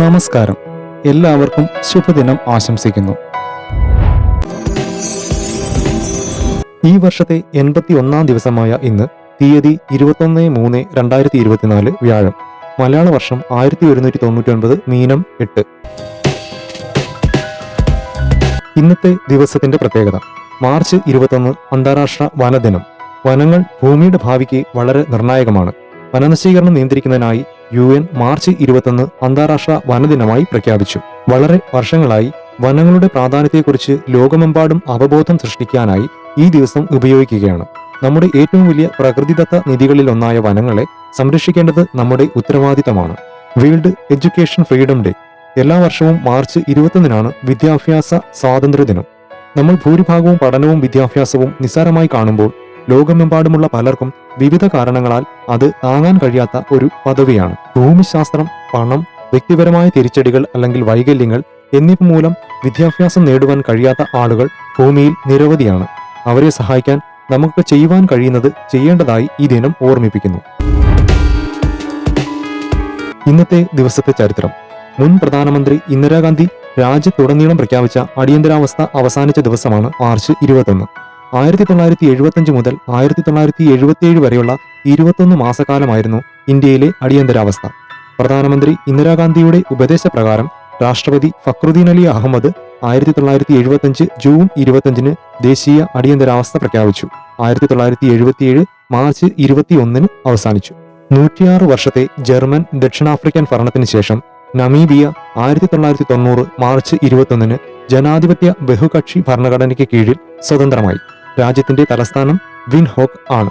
നമസ്കാരം. എല്ലാവർക്കും ശുഭദിനം ആശംസിക്കുന്നു. ഈ വർഷത്തെ എൺപത്തി ഒന്നാം ദിവസമായ ഇന്ന് തീയതി ഇരുപത്തൊന്ന് മൂന്ന് രണ്ടായിരത്തി ഇരുപത്തിനാല് വ്യാഴം. മലയാള വർഷം ആയിരത്തി ഒരുന്നൂറ്റി തൊണ്ണൂറ്റി ഒൻപത് മീനം എട്ട്. ഇന്നത്തെ ദിവസത്തിന്റെ പ്രത്യേകത. മാർച്ച് ഇരുപത്തൊന്ന് അന്താരാഷ്ട്ര വനദിനം. വനങ്ങൾ ഭൂമിയുടെ ഭാവിക്ക് വളരെ നിർണായകമാണ്. വനനശീകരണം നിയന്ത്രിക്കുന്നതിനായി യു എൻ മാർച്ച് ഇരുപത്തൊന്ന് അന്താരാഷ്ട്ര വനദിനമായി പ്രഖ്യാപിച്ചു. വളരെ വർഷങ്ങളായി വനങ്ങളുടെ പ്രാധാന്യത്തെക്കുറിച്ച് ലോകമെമ്പാടും അവബോധം സൃഷ്ടിക്കാനായി ഈ ദിവസം ഉപയോഗിക്കുകയാണ്. നമ്മുടെ ഏറ്റവും വലിയ പ്രകൃതിദത്ത നിധികളിലൊന്നായ വനങ്ങളെ സംരക്ഷിക്കേണ്ടത് നമ്മുടെ ഉത്തരവാദിത്തമാണ്. World education freedom day. എല്ലാ വർഷവും മാർച്ച് ഇരുപത്തൊന്നിനാണ് വിദ്യാഭ്യാസ സ്വാതന്ത്ര്യ ദിനം നമ്മൾ ഭൂരിഭാഗവും പഠനവും വിദ്യാഭ്യാസവും നിസ്സാരമായി കാണുമ്പോൾ ലോകമെമ്പാടുമുള്ള പലർക്കും വിവിധ കാരണങ്ങളാൽ അത് താങ്ങാൻ കഴിയാത്ത ഒരു പദവിയാണ്. ഭൂമിശാസ്ത്രം പണം വ്യക്തിപരമായ തിരിച്ചടികൾ അല്ലെങ്കിൽ വൈകല്യങ്ങൾ എന്നിവ മൂലം വിദ്യാഭ്യാസം നേടുവാൻ കഴിയാത്ത ആളുകൾ ഭൂമിയിൽ നിരവധിയാണ്. അവരെ സഹായിക്കാൻ നമുക്ക് ചെയ്യുവാൻ കഴിയുന്നത് ചെയ്യേണ്ടതായി ഈ ദിനം ഓർമ്മിപ്പിക്കുന്നു. ഇന്നത്തെ ദിവസത്തെ ചരിത്രം. മുൻ പ്രധാനമന്ത്രി ഇന്ദിരാഗാന്ധി രാജ്യത്തുടനീളം പ്രഖ്യാപിച്ച അടിയന്തരാവസ്ഥ അവസാനിച്ച ദിവസമാണ് മാർച്ച് ഇരുപത്തൊന്ന്. ആയിരത്തി തൊള്ളായിരത്തി എഴുപത്തഞ്ച് മുതൽ ആയിരത്തി തൊള്ളായിരത്തി എഴുപത്തിയേഴ് വരെയുള്ള ഇരുപത്തൊന്ന് മാസക്കാലമായിരുന്നു ഇന്ത്യയിലെ അടിയന്തരാവസ്ഥ. പ്രധാനമന്ത്രി ഇന്ദിരാഗാന്ധിയുടെ ഉപദേശപ്രകാരം രാഷ്ട്രപതി ഫക്രുദ്ദീൻ അലി അഹമ്മദ് ആയിരത്തി തൊള്ളായിരത്തി എഴുപത്തഞ്ച് ജൂൺ ഇരുപത്തഞ്ചിന് ദേശീയ അടിയന്തരാവസ്ഥ പ്രഖ്യാപിച്ചു. ആയിരത്തി തൊള്ളായിരത്തി എഴുപത്തിയേഴ് മാർച്ച് ഇരുപത്തിയൊന്നിന് അവസാനിച്ചു. നൂറ്റിയാറ് വർഷത്തെ ജർമ്മൻ ദക്ഷിണാഫ്രിക്കൻ ഭരണത്തിന് ശേഷം നമീബിയ ആയിരത്തി തൊള്ളായിരത്തി തൊണ്ണൂറ് മാർച്ച് ഇരുപത്തൊന്നിന് ജനാധിപത്യ ബഹുകക്ഷി ഭരണഘടനയ്ക്ക് കീഴിൽ സ്വതന്ത്രമായി. രാജ്യത്തിന്റെ തലസ്ഥാനം വിൻഹോക്ക് ആണ്.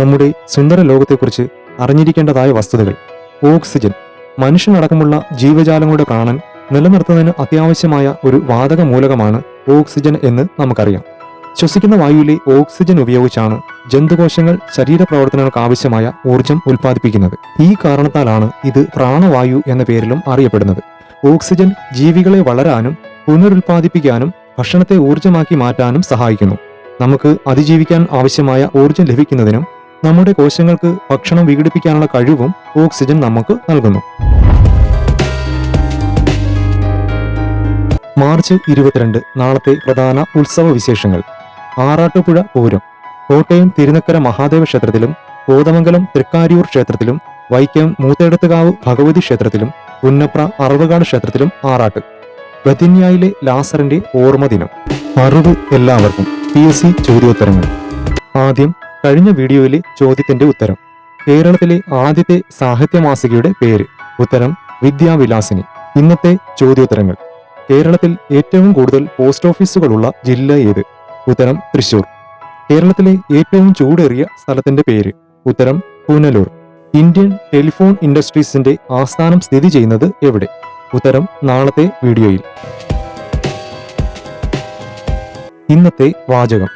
നമ്മുടെ സുന്ദര ലോകത്തെക്കുറിച്ച് അറിഞ്ഞിരിക്കേണ്ടതായ വസ്തുതകൾ. ഓക്സിജൻ. മനുഷ്യനടക്കമുള്ള ജീവജാലങ്ങളുടെ പ്രാണൻ നിലനിർത്തുന്നതിന് അത്യാവശ്യമായ ഒരു വാതക മൂലകമാണ് ഓക്സിജൻ എന്ന് നമുക്കറിയാം. ശ്വസിക്കുന്ന വായുവിലെ ഓക്സിജൻ ഉപയോഗിച്ചാണ് ജന്തുകോശങ്ങൾ ശരീരപ്രവർത്തനങ്ങൾക്ക് ആവശ്യമായ ഊർജം ഉൽപ്പാദിപ്പിക്കുന്നത്. ഈ കാരണത്താലാണ് ഇത് പ്രാണവായു എന്ന പേരിലും അറിയപ്പെടുന്നത്. ഓക്സിജൻ ജീവികളെ വളരാനും പുനരുൽപ്പാദിപ്പിക്കാനും ഭക്ഷണത്തെ ഊർജമാക്കി മാറ്റാനും സഹായിക്കുന്നു. നമുക്ക് അതിജീവിക്കാൻ ആവശ്യമായ ഊർജം ലഭിക്കുന്നതിനും നമ്മുടെ കോശങ്ങൾക്ക് ഭക്ഷണം വിഘടിപ്പിക്കാനുള്ള കഴിവും ഓക്സിജൻ നമുക്ക് നൽകുന്നു. മാർച്ച് ഇരുപത്തിരണ്ട് നാളത്തെ പ്രധാന ഉത്സവ വിശേഷങ്ങൾ. ആറാട്ടുപുഴ പൂരം. കോട്ടയം തിരുനക്കര മഹാദേവ ക്ഷേത്രത്തിലും കോതമംഗലം തൃക്കാരിയൂർ ക്ഷേത്രത്തിലും വൈക്കം മൂത്തേടത്തുകാവ് ഭഗവതി ക്ഷേത്രത്തിലും പുന്നപ്ര അറവുകാട് ക്ഷേത്രത്തിലും ആറാട്ട്. ബദിന്യായിലെ ലാസറിന്റെ ഓർമ്മ ദിനം. അറിവ് എല്ലാവർക്കും പി എസ് സി ചോദ്യോത്തരങ്ങൾ. ആദ്യം കഴിഞ്ഞ വീഡിയോയിലെ ചോദ്യത്തിന്റെ ഉത്തരം. കേരളത്തിലെ ആദ്യത്തെ സാഹിത്യ മാസികയുടെ പേര്. ഉത്തരം വിദ്യാവിലാസിനി. ഇന്നത്തെ ചോദ്യോത്തരങ്ങൾ. കേരളത്തിൽ ഏറ്റവും കൂടുതൽ പോസ്റ്റ് ഓഫീസുകളുള്ള ജില്ല ഏത്? ഉത്തരം തൃശൂർ കേരളത്തിലെ ഏറ്റവും ചൂടേറിയ സ്ഥലത്തിന്റെ പേര്. ഉത്തരം പുനലൂർ. ഇന്ത്യൻ ടെലിഫോൺ ഇൻഡസ്ട്രീസിന്റെ ആസ്ഥാനം സ്ഥിതി ചെയ്യുന്നത് എവിടെ? ഉത്തരം നാളത്തെ വീഡിയോയിൽ. ഇന്നത്തെ വാചകം.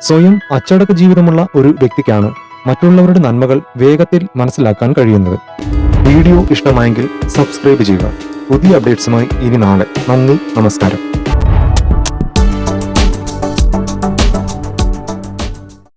സ്വയം അച്ചടക്ക ജീവിതമുള്ള ഒരു വ്യക്തിക്കാണ് മറ്റുള്ളവരുടെ നന്മകൾ വേഗത്തിൽ മനസ്സിലാക്കാൻ കഴിയുന്നത്. വീഡിയോ ഇഷ്ടമായെങ്കിൽ സബ്സ്ക്രൈബ് ചെയ്യുക. പുതിയ അപ്ഡേറ്റ്സുമായി ഇനി നാളെ. നന്ദി നമസ്കാരം.